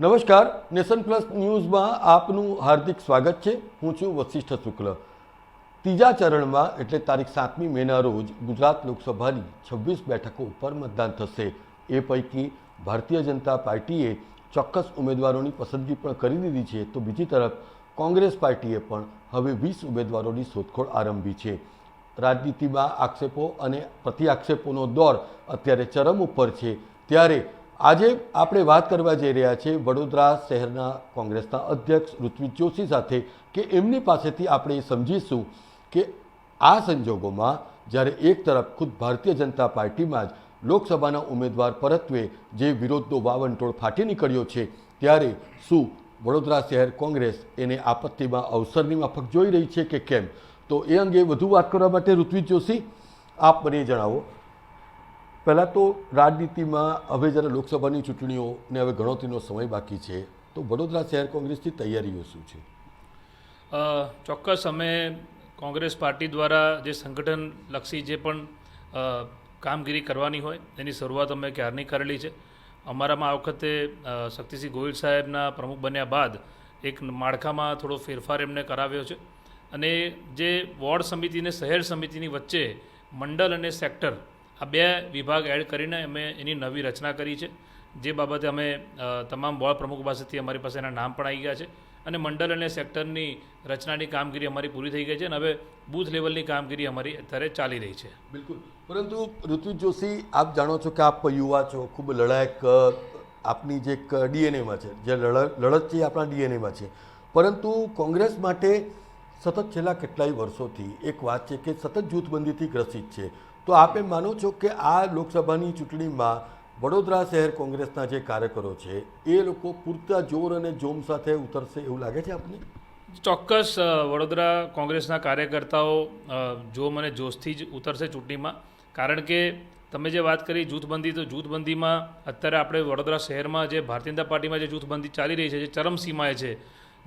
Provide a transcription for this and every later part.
નમસ્કાર, nation plus ન્યૂઝમાં આપનું હાર્દિક સ્વાગત છે. હું છું વશિષ્ઠ શુક્લ. ત્રીજા ચરણમાં, એટલે તારીખ સાતમી મેના રોજ, ગુજરાત લોકસભાની છવ્વીસ બેઠકો ઉપર મતદાન થશે. એ પૈકી ભારતીય જનતા પાર્ટીએ ચોક્કસ ઉમેદવારોની પસંદગી પણ કરી દીધી છે. તો બીજી તરફ, કોંગ્રેસ પાર્ટીએ પણ હવે વીસ ઉમેદવારોની શોધખોળ આરંભી છે. રાજનીતિમાં આક્ષેપો અને પ્રતિ આક્ષેપોનો દોર અત્યારે ચરમ ઉપર છે. ત્યારે આજે આપણે વાત કરવા જઈ રહ્યા છીએ વડોદરા શહેરના કોંગ્રેસના અધ્યક્ષ ઋત્વિક જોશી સાથે કે એમની પાસેથી આપણે સમજીશું કે આ સંજોગોમાં જ્યારે એક તરફ ખુદ ભારતીય જનતા પાર્ટીમાં જ લોકસભાના ઉમેદવાર પરત્વે જે વિરોધનો વાવંટોળ ફાટી નીકળ્યો છે, ત્યારે શું વડોદરા શહેર કોંગ્રેસ એને આપત્તિમાં અવસરની માફક જોઈ રહી છે કે કેમ? તો એ અંગે વધુ વાત કરવા માટે ઋત્વિક જોશી, આપ મને જણાવો. પહેલાં તો રાજનીતિમાં હવે જ્યારે લોકસભાની ચૂંટણીઓને હવે ગણતરીનો સમય બાકી છે, તો વડોદરા શહેર કોંગ્રેસની તૈયારીઓ શું છે? ચોક્કસ અમે કોંગ્રેસ પાર્ટી દ્વારા જે સંગઠનલક્ષી જે પણ કામગીરી કરવાની હોય, એની શરૂઆત અમે ક્યારની કરેલી છે? અમારામાં આ વખતે શક્તિસિંહ ગોહિલ સાહેબના પ્રમુખ બન્યા બાદ એક માળખામાં થોડો ફેરફાર એમને કરાવ્યો છે. અને જે વોર્ડ સમિતિ અને શહેર સમિતિની વચ્ચે મંડળ અને સેક્ટર આ બે વિભાગ એડ કરીને અમે એની નવી રચના કરી છે. જે બાબતે અમે તમામ બોર્ડ પ્રમુખ પાસેથી અમારી પાસે એના નામ પણ આવી ગયા છે અને મંડળ અને સેક્ટરની રચનાની કામગીરી અમારી પૂરી થઈ ગઈ છે અને હવે બૂથ લેવલની કામગીરી અમારી અત્યારે ચાલી રહી છે. બિલકુલ. પરંતુ ઋતુ જોશી, આપ જાણો છો કે આપ યુવા છો, ખૂબ લડાયક આપની જે એક ડીએનએમાં છે, જે લડ લડત છે આપણા ડીએનએમાં છે. પરંતુ કોંગ્રેસ માટે સતત છેલ્લા કેટલાય વર્ષોથી એક વાત છે કે સતત જૂથબંધીથી ગ્રસિત છે. તો આપ એમ માનો છો કે આ લોકસભાની ચૂંટણીમાં વડોદરા શહેર કોંગ્રેસના જે કાર્યકરો છે, એ લોકો પૂરતા જોર અને જોમ સાથે ઉતરશે એવું લાગે છે આપને? ચોક્કસ વડોદરા કોંગ્રેસના કાર્યકર્તાઓ જો જોમ અને જોશથી જ ઉતરશે ચૂંટણીમાં. કારણ કે તમે જે વાત કરી જૂથબંધી, તો જૂથબંધીમાં અત્યારે આપણે વડોદરા શહેરમાં જે ભારતીય જનતા પાર્ટીમાં જે જૂથબંધી ચાલી રહી છે, જે ચરમસીમાએ છે,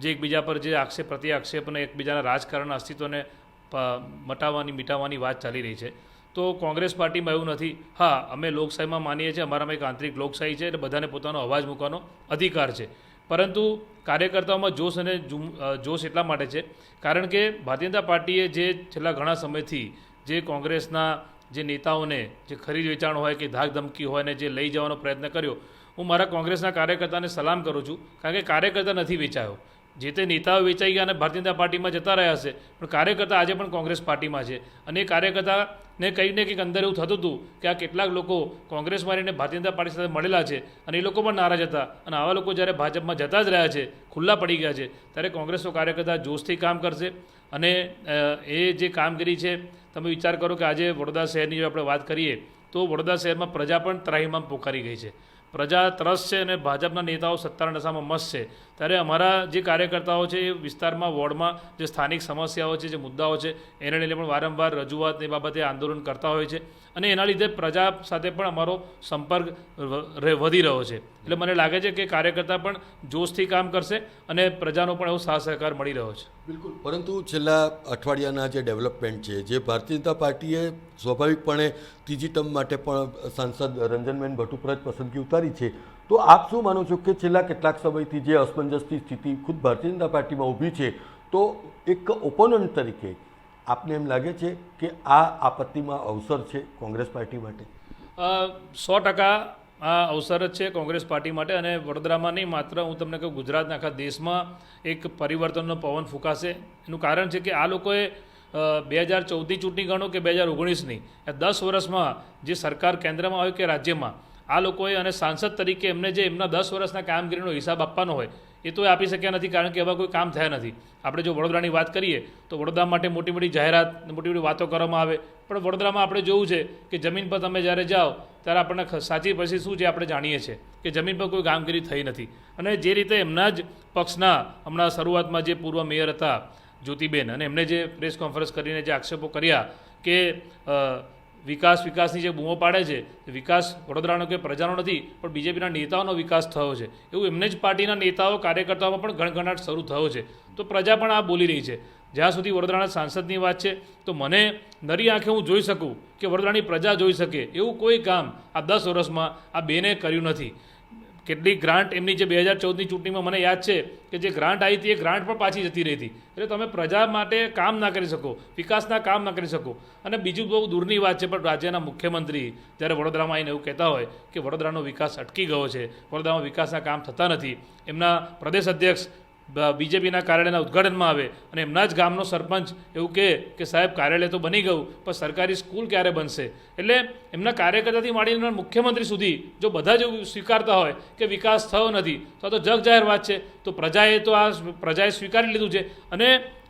જે એકબીજા પર જે આક્ષેપ પ્રતિ આક્ષેપ અને એકબીજાના રાજકારણ અસ્તિત્વને મટાવવાની, મિટાવવાની વાત ચાલી રહી છે. તો કોંગ્રેસ પાર્ટીમાં એવું નથી. હા, અમે લોકશાહીમાં માનીએ છીએ, અમારામાં એક આંતરિક લોકશાહી છે, એટલે બધાને પોતાનો અવાજ મૂકવાનો અધિકાર છે. પરંતુ કાર્યકર્તાઓમાં જોશ અને જોશ એટલા માટે છે, કારણ કે ભારતીય જનતા પાર્ટીએ જે છેલ્લા ઘણા સમયથી જે કોંગ્રેસના જે નેતાઓને જે ખરીદ વેચાણ હોય કે ધાક ધમકી હોય ને જે લઈ જવાનો પ્રયત્ન કર્યો, હું મારા કોંગ્રેસના કાર્યકર્તાને સલામ કરું છું, કારણ કે કાર્યકર્તા નથી વેચાયો. જે તે નેતાઓ વેચાઈ ગયા અને ભારતીય જનતા પાર્ટીમાં જતા રહ્યા હશે પણ કાર્યકર્તા આજે પણ કોંગ્રેસ પાર્ટીમાં છે. અને એ કાર્યકર્તાને કંઈક ને કંઈક અંદર એવું થતું હતું કે આ કેટલાક લોકો કોંગ્રેસ મારીને ભારતીય જનતા પાર્ટી સાથે મળેલા છે અને એ લોકો પણ નારાજ હતા. અને આવા લોકો જ્યારે ભાજપમાં જતા જ રહ્યા છે, ખુલ્લા પડી ગયા છે, ત્યારે કોંગ્રેસનો કાર્યકર્તા જોશથી કામ કરશે. અને એ જે કામગીરી છે, તમે વિચાર કરો કે આજે વડોદરા શહેરની જો આપણે વાત કરીએ, તો વડોદરા શહેરમાં પ્રજા પણ ત્રાહીમામ પોકારી ગઈ છે. પ્રજા ત્રસ્ત છે અને ભાજપના નેતાઓ સત્તાના નશામાં મસ્ત છે. ત્યારે અમારા જે કાર્યકર્તાઓ છે એ વિસ્તારમાં, વોર્ડમાં જે સ્થાનિક સમસ્યાઓ છે, જે મુદ્દાઓ છે, એને લઈને પણ વારંવાર રજૂઆત એ બાબતે આંદોલન કરતા હોય છે. અને એના લીધે પ્રજા સાથે પણ અમારો સંપર્ક વધી રહ્યો છે. એટલે મને લાગે છે કે કાર્યકર્તા પણ જોશથી કામ કરશે અને પ્રજાનો પણ એવો સાથ સહકાર મળી રહ્યો છે. બિલકુલ. પરંતુ છેલ્લા અઠવાડિયાના જે ડેવલપમેન્ટ છે જે ભારતીય જનતા પાર્ટીએ સ્વાભાવિકપણે ત્રીજી ટર્મ માટે પણ સાંસદ રંજનબેન ભટ્ટુપરા જ પસંદગી ઉતારી છે તો આપ શું માનો છો કે છેલ્લા કેટલાક સમયથી જે અસમંજસની સ્થિતિ ખુદ ભારતીય જનતા પાર્ટીમાં ઊભી છે તો એક ઓપોનન્ટ તરીકે આપને એમ લાગે છે કે આ આપત્તિમાં અવસર છે કોંગ્રેસ પાર્ટી માટે? સો ટકા આ અવસર જ છે કોંગ્રેસ પાર્ટી માટે અને વડોદરામાં નહીં, માત્ર હું તમને કહું ગુજરાતના આખા દેશમાં એક પરિવર્તનનો પવન ફૂંકાશે. એનું કારણ છે કે આ લોકોએ બે હજાર ચૌદની ચૂંટણી ગણો કે બે હજાર ઓગણીસની દસ વર્ષમાં જે સરકાર કેન્દ્રમાં હોય કે રાજ્યમાં, આ લોકોએ અને સાંસદ તરીકે એમને જે એમના દસ વર્ષના કામગીરીનો હિસાબ આપવાનો હોય, એ તો એ આપી શક્યા નથી કારણ કે એવા કોઈ કામ થયા નથી. આપણે જો વડોદરાની વાત કરીએ, તો વડોદરા માટે મોટી મોટી જાહેરાત, મોટી મોટી વાતો કરવામાં આવે. પણ વડોદરામાં આપણે જોવું છે કે જમીન પર તમે જ્યારે જાઓ ત્યારે આપણને સાચી પછી શું છે આપણે જાણીએ છીએ કે જમીન પર કોઈ કામગીરી થઈ નથી. અને જે રીતે એમના જ પક્ષના હમણાં શરૂઆતમાં જે પૂર્વ મેયર હતા જ્યોતિબેન અને એમણે જે પ્રેસ કોન્ફરન્સ કરીને જે આક્ષેપો કર્યા કે વિકાસ વિકાસની જે બૂમો પાડે છે, વિકાસ વડોદરાનો કે પ્રજાનો નથી, પણ બીજેપીના નેતાઓનો વિકાસ થયો છે. એવું એમને જ પાર્ટીના નેતાઓ કાર્યકર્તાઓમાં પણ ગણગણાટ શરૂ થયો છે. તો પ્રજા પણ આ બોલી રહી છે. જ્યાં સુધી વડોદરાના સાંસદની વાત છે, તો મને નરી આંખે હું જોઈ શકું કે વડોદરાની પ્રજા જોઈ શકે એવું કોઈ કામ આ દસ વર્ષમાં આ બેને કર્યું નથી. કેટલી ગ્રાન્ટ એમની જે બે હજાર ચૌદની ચૂંટણીમાં મને યાદ છે કે જે ગ્રાન્ટ આવી હતી એ ગ્રાન્ટ પણ પાછી જતી રહી હતી. એટલે તમે પ્રજા માટે કામ ના કરી શકો, વિકાસના કામ ના કરી શકો. અને બીજું બહુ દૂરની વાત છે, પણ રાજ્યના મુખ્યમંત્રી જ્યારે વડોદરામાં આવીને એવું કહેતા હોય કે વડોદરાનો વિકાસ અટકી ગયો છે, વડોદરામાં વિકાસના કામ થતા નથી, એમના પ્રદેશ અધ્યક્ષ બીજેપીના કાર્યાલયના ઉદ્ઘાટનમાં આવે અને એમના જ ગામનો સરપંચ એવું કહે કે સાહેબ કાર્યાલય તો બની ગયું, પણ સરકારી સ્કૂલ ક્યારે બનશે? એટલે એમના કાર્યકર્તાથી માંડીને મુખ્યમંત્રી સુધી જો બધા જ સ્વીકારતા હોય કે વિકાસ થયો નથી, તો આ તો જગ જાહેર વાત છે. તો પ્રજાએ તો આ પ્રજાએ સ્વીકારી લીધું છે. અને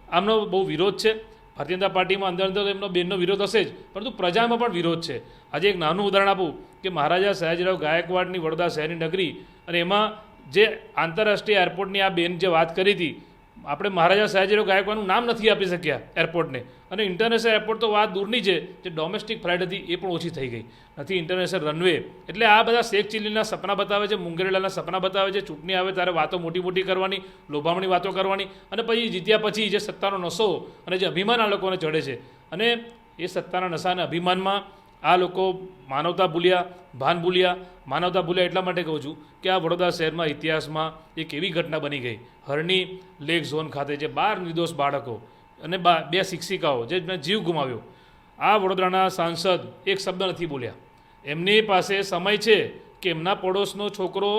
આમનો બહુ વિરોધ છે. ભારતીય જનતા પાર્ટીમાં અંદર અંદર એમનો બેનનો વિરોધ હશે જ, પરંતુ પ્રજામાં પણ વિરોધ છે. આજે એક નાનું ઉદાહરણ આપું કે મહારાજા સયાજીરાવ ગાયકવાડની વડોદરા શહેરની નગરી અને એમાં જે આંતરરાષ્ટ્રીય એરપોર્ટની આ બેન જે વાત કરી હતી, આપણે મહારાજા સયાજીરાવ ગાયકવાડનું નામ નથી આપી શક્યા એરપોર્ટને. અને ઇન્ટરનેશનલ એરપોર્ટ તો વાત દૂરની છે, જે ડોમેસ્ટિક ફ્લાઇટ હતી, એ પણ ઓછી થઈ ગઈ. નથી ઇન્ટરનેશનલ રનવે એટલે આ બધા શેખ ચીલીના સપના બતાવે છે, મુંગેરેલાના સપના બતાવે છે, ચૂંટણી આવે ત્યારે વાતો મોટી મોટી કરવાની, લોભામણી વાતો કરવાની, અને પછી જીત્યા પછી જે સત્તાનો નશો અને જે અભિમાન આ લોકોને ચડે છે. અને એ સત્તાના નશા અને અભિમાનમાં આ લોકો માનવતા ભૂલ્યા, ભાન ભૂલ્યા. માનવતા ભૂલ્યા એટલા માટે કહું છું કે આ વડોદરા શહેરમાં ઇતિહાસમાં એક એવી ઘટના બની ગઈ. હરણી લેક ઝોન ખાતે જે બાર નિર્દોષ બાળકો અને બા, બે શિક્ષિકાઓ જે જીવ ગુમાવ્યો, આ વડોદરાના સાંસદ એક શબ્દ નથી બોલ્યા. એમની પાસે સમય છે કે એમના પડોશનો છોકરો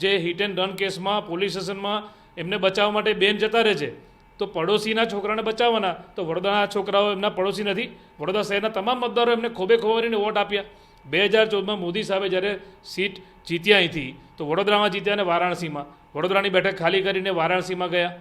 જે હિટ એન્ડ રન કેસમાં પોલીસ સ્ટેશનમાં એમને બચાવવા માટે બેન જતા રહે છે. તો પડોશીના છોકરાને બચાવવાના. તો વડોદરાના છોકરાઓ એમના પડોશી નથી. વડોદરા શહેરના તમામ મતદારો એમને ખોબે ખોવારીને વોટ આપ્યા. બે હજાર ચૌદમાં મોદી સાહેબે જ્યારે સીટ જીત્યા અહીંથી, તો વડોદરામાં જીત્યા અને વારાણસીમાં. વડોદરાની બેઠક ખાલી કરીને વારાણસીમાં ગયા.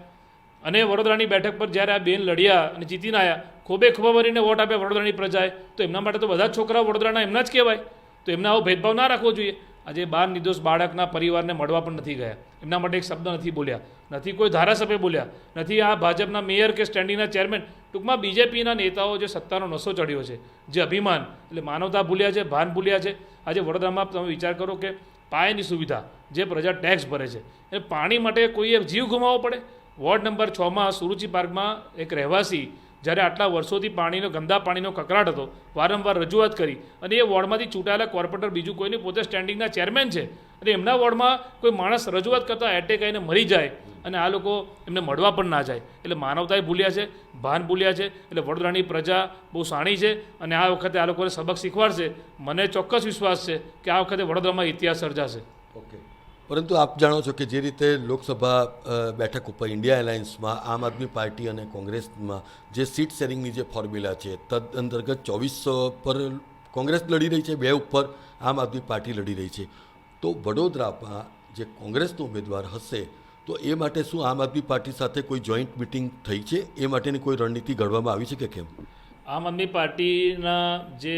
અને વડોદરાની બેઠક પર જ્યારે આ બેન લડ્યા અને જીતીને આવ્યા ખોબે ખોબા ભરીને વોટ આપ્યા વડોદરાની પ્રજાએ. તો એમના માટે તો બધા જ છોકરાઓ વડોદરાના એમના જ કહેવાય. તો એમને આવો ભેદભાવ ના રાખવો જોઈએ. આજે બાર નિર્દોષ બાળકના પરિવારને મળવા પણ નથી ગયા. એમના માટે એક શબ્દ નથી બોલ્યા. નથી કોઈ ધારાસભ્ય બોલ્યા. નથી આ ભાજપના મેયર કે સ્ટેન્ડિંગના ચેરમેન. ટૂંકમાં બીજેપીના નેતાઓ જે સત્તાનો નશો ચડ્યો છે. જે અભિમાન એટલે માનવતા ભૂલ્યા છે, ભાન ભૂલ્યા છે. આજે વડોદરામાં તમે વિચાર કરો કે પાયાની સુવિધા જે પ્રજા ટેક્સ ભરે છે. એ પાણી માટે કોઈએ જીવ ગુમાવવો પડે? વોર્ડ નંબર છમાં સુરુચિ પાર્કમાં એક રહેવાસી જ્યારે આટલા વર્ષોથી પાણીનો, ગંદા પાણીનો કકરાટ હતો, વારંવાર રજૂઆત કરી અને એ વોર્ડમાંથી ચૂંટાયેલા કોર્પોરેટર બીજું કોઈને પોતે સ્ટેન્ડિંગના ચેરમેન છે અને એમના વોર્ડમાં કોઈ માણસ રજૂઆત કરતાં એટેક આવીને મરી જાય અને આ લોકો એમને મળવા પણ ના જાય. એટલે માનવતાએ ભૂલ્યા છે, ભાન ભૂલ્યા છે, એટલે વડોદરાની પ્રજા બહુ સાણી છે અને આ વખતે આ લોકોને સબક શીખવાડશે. મને ચોક્કસ વિશ્વાસ છે કે આ વખતે વડોદરામાં ઇતિહાસ સર્જાશે. ઓકે. પરંતુ આપ જાણો છો કે જે રીતે લોકસભા બેઠક ઉપર ઇન્ડિયા એલાયન્સમાં, આમ આદમી પાર્ટી અને કોંગ્રેસમાં જે સીટ શેરિંગની જે ફોર્મ્યુલા છે, તદ અંતર્ગત ચોવીસો પર કોંગ્રેસ લડી રહી છે, બે ઉપર આમ આદમી પાર્ટી લડી રહી છે. તો વડોદરામાં જે કોંગ્રેસનો ઉમેદવાર હશે, તો એ માટે શું આમ આદમી પાર્ટી સાથે કોઈ જોઈન્ટ મિટિંગ થઈ છે? એ માટેની કોઈ રણનીતિ ઘડવામાં આવી છે કે કેમ? આમ આદમી પાર્ટીના જે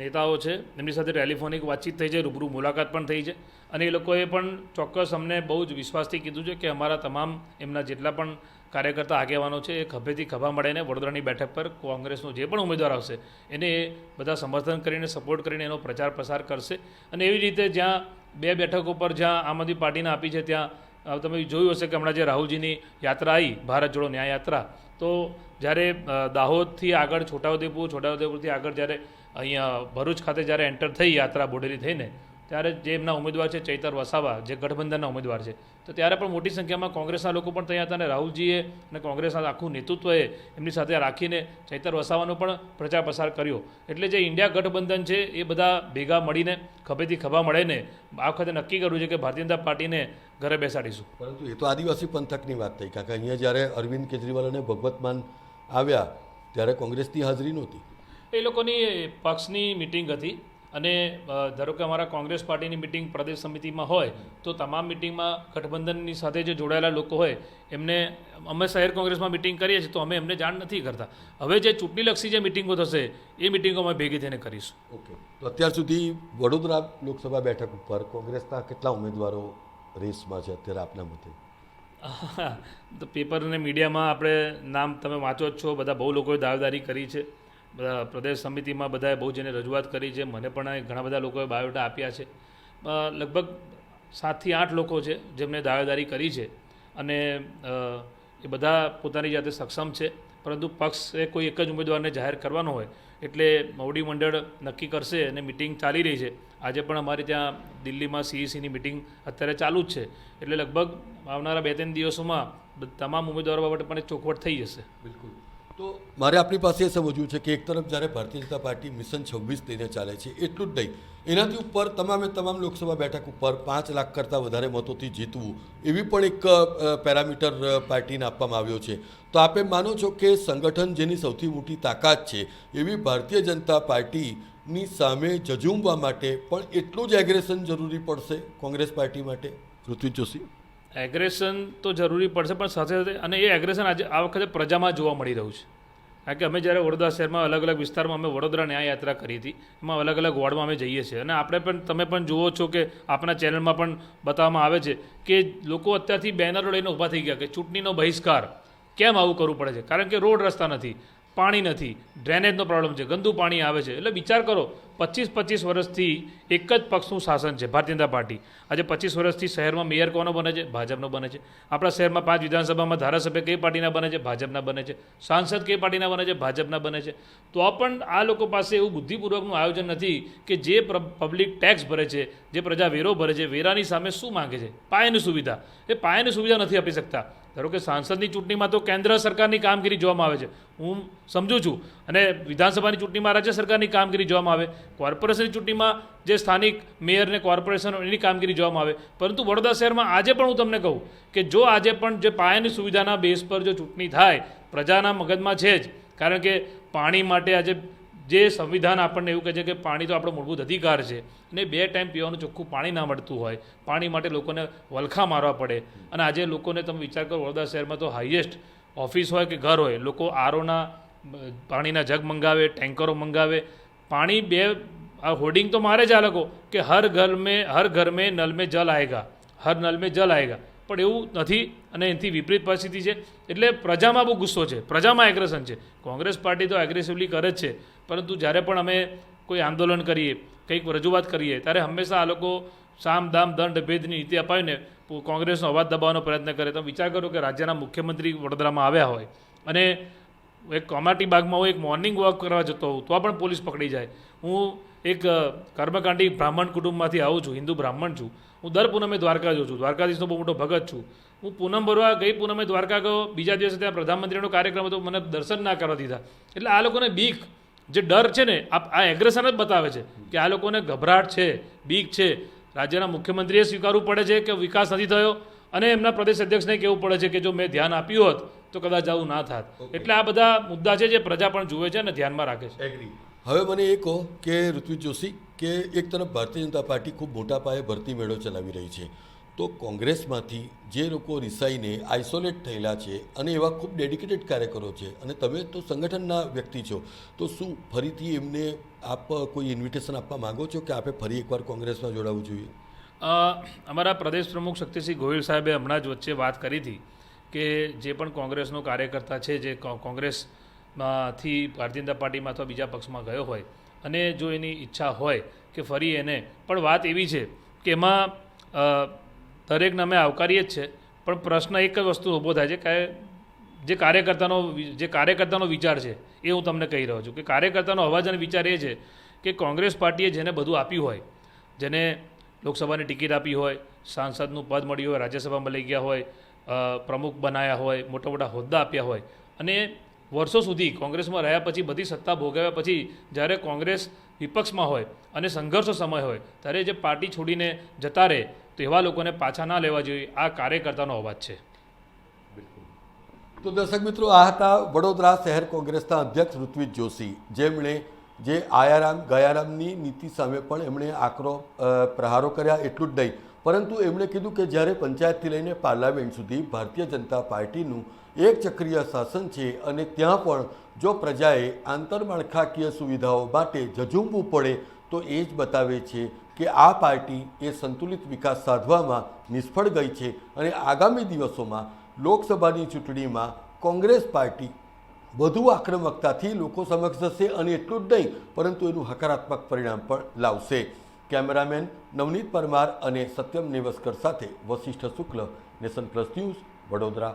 નેતાઓ છે, એમની સાથે ટેલિફોનિક વાતચીત થઈ છે, રૂબરૂ મુલાકાત પણ થઈ છે. અને એ લોકોએ પણ ચોક્કસ અમને બહુ જ વિશ્વાસથી કીધું છે કે અમારા તમામ એમના જેટલા પણ કાર્યકર્તા આગેવાનો છે, એ ખભેથી ખભા મળીને વડોદરાની બેઠક પર કોંગ્રેસનો જે પણ ઉમેદવાર આવશે, એને એ બધા સમર્થન કરીને સપોર્ટ કરીને એનો પ્રચાર પ્રસાર કરશે. અને એવી રીતે જ્યાં બે બેઠકો પર જ્યાં આમ આદમી પાર્ટીને આપી છે, ત્યાં તમે જોયું હશે કે હમણાં જે રાહુલજીની યાત્રા આવી ભારત જોડો ન્યાય યાત્રા, તો જ્યારે દાહોદથી આગળ, છોટાઉદેપુર, છોટાઉદેપુરથી આગળ જ્યારે અહીંયા ભરૂચ ખાતે જ્યારે એન્ટર થઈ યાત્રા બોડેલી થઈને ત્યારે જે એમના ઉમેદવાર છે ચૈતર વસાવા જે ગઠબંધનના ઉમેદવાર છે તો ત્યારે પણ મોટી સંખ્યામાં કોંગ્રેસના લોકો પણ ત્યાં હતા અને રાહુલજીએ અને કોંગ્રેસના આખું નેતૃત્વએ એમની સાથે રાખીને ચૈતર વસાવાનો પણ પ્રચાર પ્રસાર કર્યો. એટલે જે ઇન્ડિયા ગઠબંધન છે એ બધા ભેગા મળીને ખભેથી ખભા મળીને આ વખતે નક્કી કર્યું છે કે ભારતીય જનતા પાર્ટીને ઘરે બેસાડીશું. પરંતુ એ તો આદિવાસી પંથકની વાત થઈ કારણ કે અહીંયા જ્યારે અરવિંદ કેજરીવાલ અને ભગવત માન આવ્યા ત્યારે કોંગ્રેસની હાજરી નહોતી. એ લોકોની પક્ષની મિટિંગ હતી. અને ધારો કે અમારા કોંગ્રેસ પાર્ટીની મિટિંગ પ્રદેશ સમિતિમાં હોય તો તમામ મિટિંગમાં ગઠબંધનની સાથે જે જોડાયેલા લોકો હોય એમને અમે શહેર કોંગ્રેસમાં મિટિંગ કરીએ છીએ તો અમે એમને જાણ નથી કરતા. હવે જે ચૂંટણીલક્ષી જે મિટિંગો થશે એ મિટિંગો અમે ભેગી થઈને કરીશું. ઓકે. તો અત્યાર સુધી વડોદરા લોકસભા બેઠક ઉપર કોંગ્રેસના કેટલા ઉમેદવારો રેસમાં છે અત્યારે આપના મતે? તો પેપર અને મીડિયામાં આપણે નામ તમે વાંચો જ છો બધા બહુ લોકોએ દાવેદારી કરી છે. બધા પ્રદેશ સમિતિમાં બધાએ બહુ જેને રજૂઆત કરી છે. મને પણ ઘણા બધા લોકોએ બાયોડા આપ્યા છે. લગભગ સાતથી આઠ લોકો છે જેમણે દાવેદારી કરી છે અને એ બધા પોતાની જાતે સક્ષમ છે. પરંતુ પક્ષે કોઈ એક જ ઉમેદવારને જાહેર કરવાનો હોય એટલે મોવડી મંડળ નક્કી કરશે અને મિટિંગ ચાલી રહી છે. આજે પણ અમારે ત્યાં દિલ્હીમાં સીઈસીની મિટિંગ અત્યારે ચાલુ જ છે. એટલે લગભગ આવનારા બે ત્રણ દિવસોમાં તમામ ઉમેદવારો બાબતે પણ ચોખવટ થઈ જશે. બિલકુલ. તો મારે આપણી પાસે એ સમજવું છે કે એક તરફ જ્યારે ભારતીય જનતા પાર્ટી મિશન છવ્વીસ લઈને ચાલે છે, એટલું જ નહીં. એનાથી ઉપર તમામે તમામ લોકસભા બેઠક ઉપર પાંચ લાખ કરતાં વધારે મતોથી જીતવું, એવી પણ એક પેરામીટર પાર્ટીને આપવામાં આવ્યો છે. તો આપે માનો છો કે સંગઠન જેની સૌથી મોટી તાકાત છે, એવી ભારતીય જનતા પાર્ટીની સામે જજુમવા માટે પણ એટલું જ એગ્રેશન જરૂરી પડશે કોંગ્રેસ પાર્ટી માટે? ઋત્વિજ જોશી. એગ્રેશન તો જરૂરી પડશે, પણ સાથે સાથે અને એ એગ્રેશન આજે આ વખતે પ્રજામાં જોવા મળી રહ્યું છે. કારણ કે અમે જ્યારે વડોદરા શહેરમાં અલગ અલગ વિસ્તારમાં અમે વડોદરા ન્યાય યાત્રા કરી હતી, એમાં અલગ અલગ વોર્ડમાં અમે જઈએ છીએ. અને આપણે પણ, તમે પણ જુઓ છો કે આપણા ચેનલમાં પણ બતાવવામાં આવે છે કે લોકો અત્યારથી બેનરો લઈને ઊભા થઈ ગયા કે ચૂંટણીનો બહિષ્કાર, કેમ આવું કરવું પડે છે? કારણ કે રોડ રસ્તા નથી. પાણી નથી. ડ્રેનેજનો પ્રોબ્લેમ છે. ગંદુ પાણી આવે છે. એટલે વિચાર કરો, પચીસ પચીસ વર્ષથી એક જ પક્ષનું શાસન છે, ભારતીય જનતા પાર્ટી. આજે પચીસ વર્ષથી શહેરમાં મેયર કોનો બને છે? ભાજપનો બને છે. આપણા શહેરમાં પાંચ વિધાનસભામાં ધારાસભ્ય કઈ પાર્ટીના બને છે? ભાજપના બને છે. સાંસદ કઈ પાર્ટીના બને છે? ભાજપના બને છે. તો પણ આ લોકો પાસે એવું બુદ્ધિપૂર્વકનું આયોજન નથી કે જે પબ્લિક ટેક્સ ભરે છે, જે પ્રજા વેરો ભરે છે, વેરાની સામે શું માંગે છે? પાયાની સુવિધા. એ પાયાની સુવિધા નથી આપી શકતા. ધારો કે સાંસદની ચૂંટણીમાં તો કેન્દ્ર સરકારની કામગીરી જોવામાં આવે છે. હું સમજુ છું. અને વિધાનસભાની ચૂંટણીમાં રાજ્ય સરકારની કામગીરી જોવામાં આવે. કોર્પોરેશનની ચૂંટણીમાં જે સ્થાનિક મેયર ને કોર્પોરેશન એની કામગીરી જોવામાં આવે. પરંતુ વડોદરા શહેરમાં આજે પણ હું તમને કહું કે જો આજે પણ જે પાયાની સુવિધાના બેઝ પર જો ચૂંટણી થાય, પ્રજાના મગજમાં છે જ. કારણ કે પાણી માટે આજે જે સંવિધાન આપણને એવું કહે છે કે પાણી તો આપણો મૂળભૂત અધિકાર છે ને બે ટાઈમ પીવાનું ચોખ્ખું પાણી ના મળતું હોય. પાણી માટે લોકોને વલખા મારવા પડે. અને આજે લોકોને તમે વિચાર કરો, વડોદરા શહેરમાં તો હાઈએસ્ટ ઓફિસ હોય કે ઘર હોય, લોકો આરોના પાણીના જગ મંગાવે, ટેન્કરો મંગાવે. પાણી બે, આ હોર્ડિંગ તો મારે જ આ લોકો કે હર ઘર મેં, હર ઘર મેં નલ મેં જલ આવેગા હર નલ મેં જલ આવેગા પણ એવું નથી અને એનાથી વિપરીત પરિસ્થિતિ છે. એટલે પ્રજામાં બહુ ગુસ્સો છે. પ્રજામાં એગ્રેશન છે. કોંગ્રેસ પાર્ટી તો એગ્રેસિવલી કરે જ છે. પરંતુ જ્યારે પણ અમે કોઈ આંદોલન કરીએ, કંઈક રજૂઆત કરીએ, ત્યારે હંમેશા આ લોકો સામ, દામ, દંડ ભેદની નીતિ અપાવીને કોંગ્રેસનો અવાજ દબાવવાનો પ્રયત્ન કરે. તો વિચાર કરો કે રાજ્યના મુખ્યમંત્રી વડોદરામાં આવ્યા હોય અને એક કોમાટી બાગમાં હું એક મોર્નિંગ વોક કરવા જતો હોઉં, તો પણ પોલીસ પકડી જાય. હું એક કર્મકાંડી બ્રાહ્મણ કુટુંબમાંથી આવું છું. હિન્દુ બ્રાહ્મણ છું. હું દર પૂનમે દ્વારકા જાઉં છું. દ્વારકાધીશનો બહુ મોટો ભગત છું. હું પૂનમ ભરવા ગઈ પૂનમે દ્વારકા ગયો. બીજા દિવસે ત્યાં પ્રધાનમંત્રીનો કાર્યક્રમ હતો. મને દર્શન ના કરવા દીધા. એટલે આ લોકોને બીક જે ડર છે ને આ આ એગ્રેશન જ બતાવે છે કે આ લોકોને ગભરાટ છે બીક છે. રાજ્યના મુખ્યમંત્રીએ સ્વીકારવું પડે છે કે વિકાસ નથી થયો અને એમના પ્રદેશ અધ્યક્ષને કહેવું પડે છે કે જો મેં ધ્યાન આપ્યું હોત તો કદાચ આવું ના થાત. એટલે આ બધા મુદ્દા છે જે પ્રજા પણ જુએ છે અને ધ્યાનમાં રાખે છે. એગ્રી હવે મને એ કહો કે ઋત્વિજ જોશી કે એક તરફ ભારતીય જનતા પાર્ટી ખૂબ મોટા પાયે ભરતી મેળો ચલાવી રહી છે, તો કોંગ્રેસમાંથી જે લોકો રિસાઈને આઇસોલેટ થયેલા છે અને એવા ખૂબ ડેડિકેટેડ કાર્યકરો છે અને તમે તો સંગઠનના વ્યક્તિ છો, તો શું ફરીથી એમને આપ કોઈ ઇન્વિટેશન આપવા માંગો છો કે આપે ફરી એકવાર કોંગ્રેસમાં જોડાવવું જોઈએ? અમારા પ્રદેશ પ્રમુખ શક્તિસિંહ ગોહિલ સાહેબે હમણાં જ વચ્ચે વાત કરી હતી કે જે પણ કોંગ્રેસનો કાર્યકર્તા છે, જે કો- કોંગ્રેસમાંથી ભારતીય જનતા પાર્ટીમાં અથવા બીજા પક્ષમાં ગયો હોય અને જો એની ઈચ્છા હોય કે ફરી એને, પણ વાત એવી છે કે એમાં દરેકને અમે આવકારીએ જ છે, પણ પ્રશ્ન એક જ વસ્તુ ઊભો થાય છે કે જે કાર્યકર્તાનો જે કાર્યકર્તાનો વિચાર છે એ હું તમને કહી રહ્યો છું કે કાર્યકર્તાનો અવાજ અને વિચાર એ છે કે કોંગ્રેસ પાર્ટીએ જેને બધું આપ્યું હોય, જેને લોકસભાની ટિકિટ આપી હોય, સાંસદનું પદ મળ્યું હોય, રાજ્યસભામાં લઈ ગયા હોય પ્રમુખ બનાવ્યા હોય મોટા મોટા હોદ્દા આપ્યા હોય અને વર્ષો સુધી કોંગ્રેસમાં રહ્યા પછી બધી સત્તા ભોગવ્યા પછી જ્યારે કોંગ્રેસ વિપક્ષમાં હોય અને સંઘર્ષો સમય હોય, ત્યારે જે પાર્ટી છોડીને જતા રહે, તો એવા લોકોને પાછા ના લેવા જોઈએ. આ કાર્યકર્તાનો અવાજ છે. તો દર્શક મિત્રો, આ હતા વડોદરા શહેર કોંગ્રેસના અધ્યક્ષ ઋત્વિજ જોશી, જેમણે જે આયારામ, ગયારામની નીતિ સામે પણ એમણે આકરો પ્રહારો કર્યા, એટલું જ નહીં. પરંતુ એમણે કીધું કે જ્યારે પંચાયતથી લઈને પાર્લામેન્ટ સુધી ભારતીય જનતા પાર્ટીનું એક ચક્રીય શાસન છે અને ત્યાં પણ જો પ્રજાએ આંતરમાળખાકીય સુવિધાઓ માટે ઝઝૂમવું પડે, તો એ જ બતાવે છે કે આ પાર્ટી એ સંતુલિત વિકાસ સાધવામાં નિષ્ફળ ગઈ છે અને આગામી દિવસોમાં લોકસભાની ચૂંટણીમાં કોંગ્રેસ પાર્ટી વધુ આક્રમકતાથી લોકો સમક્ષ જશે અને એટલું જ નહીં, પરંતુ એનું હકારાત્મક પરિણામ પણ લાવશે. કેમેરામેન નવનીત પરમાર અને સત્યમ નેવસ્કર સાથે Vashishtha Shukla, Nation Plus news, Vadodara.